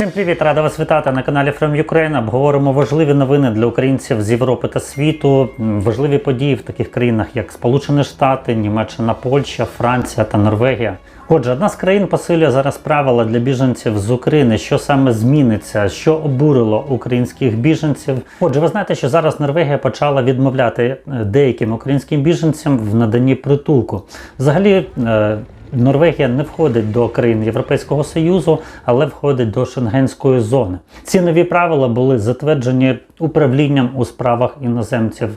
Всім привіт, рада вас вітати на каналі From Ukraine. Обговоримо важливі новини для українців з Європи та світу. Важливі події в таких країнах, як Сполучені Штати, Німеччина, Польща, Франція та Норвегія. Отже, одна з країн посилює зараз правила для біженців з України. Що саме зміниться, що обурило українських біженців? Отже, ви знаєте, що зараз Норвегія почала відмовляти е, деяким українським біженцям в наданні притулку. Взагалі. Норвегія не входить до країн Європейського Союзу, але входить до Шенгенської зони. Ці нові правила були затверджені управлінням у справах іноземців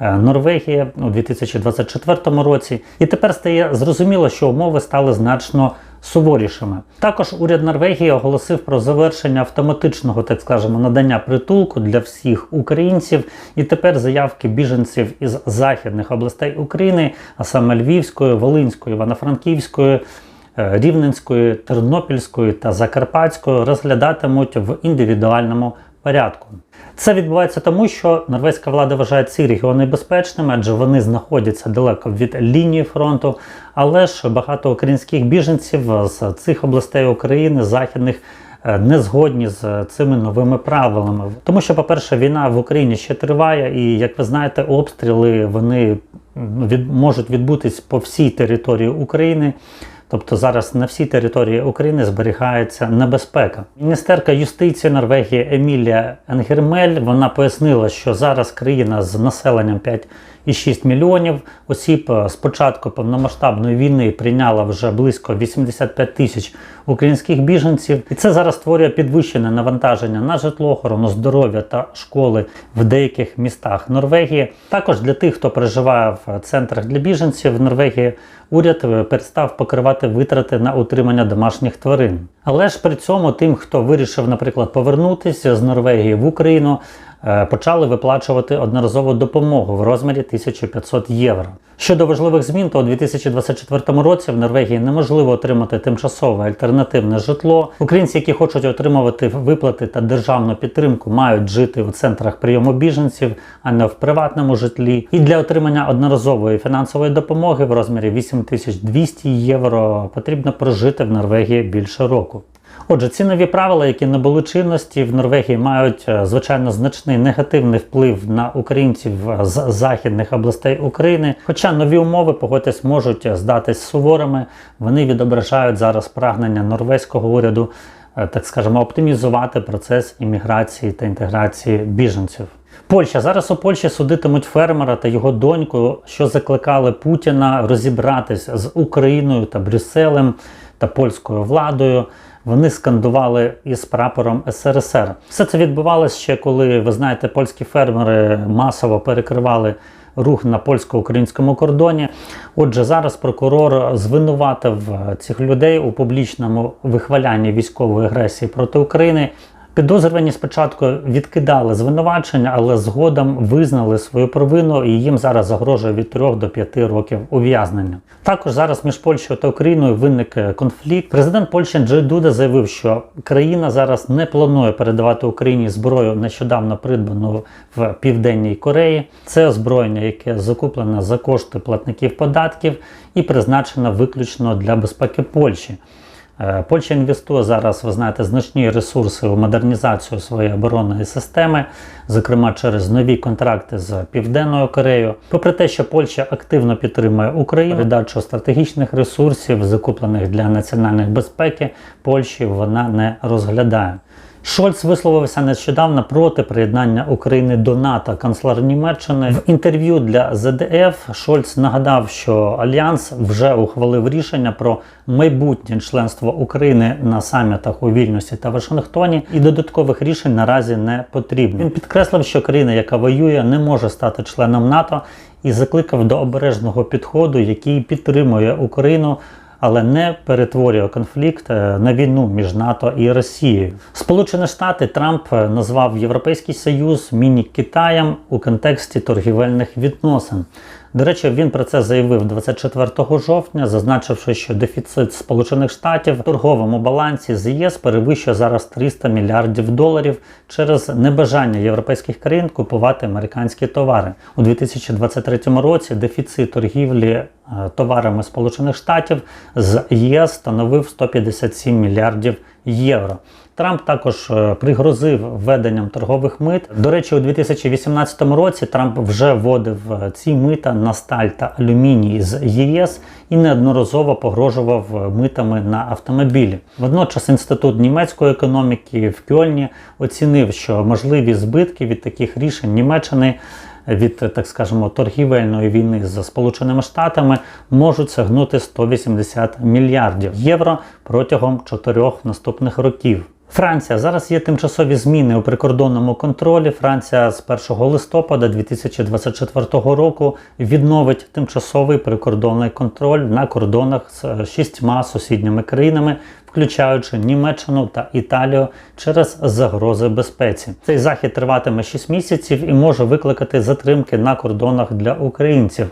е, Норвегії у 2024 році. І тепер стає зрозуміло, що умови стали значно суворішими. Також уряд Норвегії оголосив про завершення автоматичного, так скажемо, надання притулку для всіх українців. І тепер заявки біженців із західних областей України, а саме Львівської, Волинської, Івано-Франківської. е, Рівненської, Тернопільської та Закарпатської розглядатимуть в індивідуальному порядку. Це відбувається тому, що норвезька влада вважає ці регіони безпечними, адже вони знаходяться далеко від лінії фронту. Але ж багато українських біженців з цих областей України, західних, е, не згодні з цими новими правилами. Тому що, по-перше, війна в Україні ще триває, і як ви знаєте, обстріли вони від, можуть відбутись по всій території України. Тобто зараз на всій території України зберігається небезпека. Міністерка юстиції Норвегії Емілія Енгермель вона пояснила, що зараз країна з населенням 5,6 мільйонів осіб е, з початку повномасштабної війни прийняла вже близько 85 тисяч українських біженців, і це зараз створює підвищене навантаження на житло, охорону здоров'я та школи в деяких містах Норвегії. Також для тих, хто проживає в центрах для біженців в Норвегії, уряд е, перестав покривати витрати на утримання домашніх тварин. Але ж при цьому тим, хто вирішив, наприклад, повернутися з Норвегії в Україну, е, почали виплачувати одноразову допомогу в розмірі 1500 євро. Щодо важливих змін, то у 2024 році в Норвегії неможливо отримати тимчасове альтернативне житло. Українці, які хочуть отримувати виплати та державну підтримку, мають жити у центрах прийому біженців, а не в приватному житлі. І для отримання одноразової фінансової допомоги в розмірі 8200 євро потрібно прожити в Норвегії більше року. Отже, ці нові правила, які набули чинності в Норвегії, мають е, звичайно значний негативний вплив на українців з західних областей України. Хоча нові умови, погодьтесь, можуть здатись суворими, вони відображають зараз прагнення норвезького уряду, е, так скажемо, оптимізувати процес імміграції та інтеграції біженців. Польща зараз у Польщі судитимуть фермера та його доньку, що закликали Путіна розібратись з Україною та Брюсселем та польською владою. Вони скандували із прапором СРСР. Все це відбувалося ще коли ви знаєте, польські фермери масово перекривали рух на польсько-українському кордоні. Отже, зараз прокурор звинуватив цих людей у публічному вихвалянні військової агресії проти України. Підозрювані спочатку відкидали звинувачення, але згодом визнали свою провину і їм зараз загрожує від 3 до 5 років ув'язнення. Також зараз між Польщею та Україною виник е, конфлікт. Президент Польщі Джей Дуда заявив, що країна зараз не планує передавати Україні зброю нещодавно придбану в Південній Кореї. Це озброєння, яке закуплене за кошти платників податків і призначено виключно для безпеки Польщі. Е, Польща інвестує зараз, ви знаєте, значні ресурси у модернізацію своєї оборонної системи, зокрема через нові контракти з Південною Кореєю. Попри те, що Польща активно підтримує Україну, передачу стратегічних ресурсів, закуплених для національної безпеки, Польщі вона не розглядає. Шольц висловився нещодавно проти приєднання України до НАТО. Канцлер Німеччини в інтерв'ю для ЗДФ Шольц нагадав, що Альянс вже ухвалив рішення про майбутнє членство України на самітах у Вільнюсі та Вашингтоні, і додаткових рішень наразі не потрібно. Він підкреслив, що країна, яка воює, не може стати членом НАТО, і закликав до обережного підходу, який підтримує Україну але не перетворює конфлікт е, на війну між НАТО і Росією. Сполучені Штати Трамп е, назвав Європейський Союз міні-Китаєм у контексті торгівельних відносин. До речі, він про це заявив 24 жовтня, зазначивши, що дефіцит Сполучених Штатів в торговому балансі з ЄС перевищує зараз 300 мільярдів доларів через небажання європейських країн купувати американські товари у 2023 році. Дефіцит торгівлі е, товарами Сполучених Штатів з ЄС становив 157 мільярдів євро. Трамп також е, пригрозив введенням торгових мит. До речі, у 2018 році Трамп вже вводив е, ці мита на сталь та алюміній з ЄС і неодноразово погрожував е, митами на автомобілі. Водночас інститут німецької економіки в Кьольні оцінив, що можливі збитки від таких рішень Німеччини від, так скажемо, торгівельної війни з Сполученими Штатами можуть сягнути 180 мільярдів євро протягом чотирьох наступних років. Франція зараз є тимчасові зміни у прикордонному контролі. Франція з 1 листопада 2024 року відновить тимчасовий прикордонний контроль на кордонах з шістьма сусідніми країнами, включаючи Німеччину та Італію через загрози безпеці. Цей захід триватиме 6 місяців і може викликати затримки на кордонах для українців.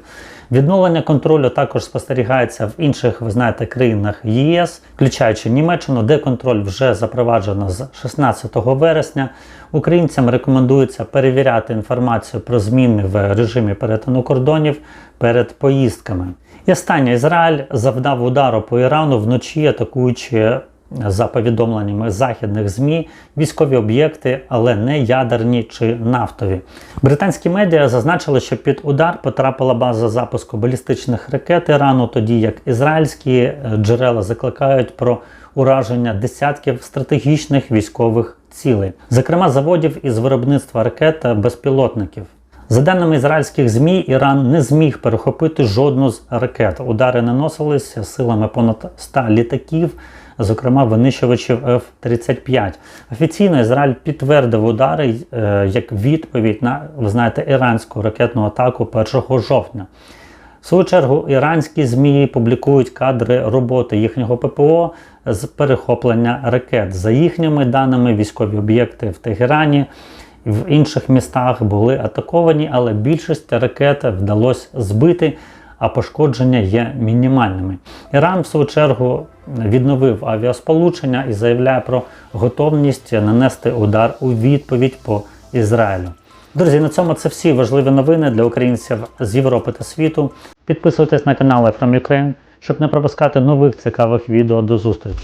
Відновлення контролю також спостерігається в інших, ви знаєте, країнах ЄС, включаючи Німеччину, де контроль вже запроваджено з 16 вересня. Українцям рекомендується перевіряти інформацію про зміни в режимі перетину кордонів перед поїздками. І останнє Ізраїль завдав удару по Ірану вночі, атакуючи за повідомленнями західних ЗМІ військові об'єкти, але не ядерні чи нафтові. Британські медіа зазначили, що під удар потрапила база запуску балістичних ракет Ірану, тоді як ізраїльські е, джерела закликають про ураження десятків стратегічних військових цілей, зокрема заводів із виробництва ракет та безпілотників. За даними ізраїльських ЗМІ, Іран не зміг перехопити жодну з ракет. Удари наносилися силами понад 100 літаків, зокрема винищувачів F-35. Офіційно Ізраїль підтвердив удари е, як відповідь на ви знаєте іранську ракетну атаку 1 жовтня. В свою чергу іранські ЗМІ публікують кадри роботи їхнього ППО з перехоплення ракет. За їхніми даними, військові об'єкти в Тегерані в інших містах були атаковані, але більшість ракет вдалося збити, а пошкодження є мінімальними. Іран, в свою чергу, відновив авіасполучення і заявляє про готовність нанести удар у відповідь по Ізраїлю. Друзі, на цьому це всі важливі новини для українців з Європи та світу. Підписуйтесь на канал From Ukraine, щоб не пропускати нових цікавих відео. До зустрічі!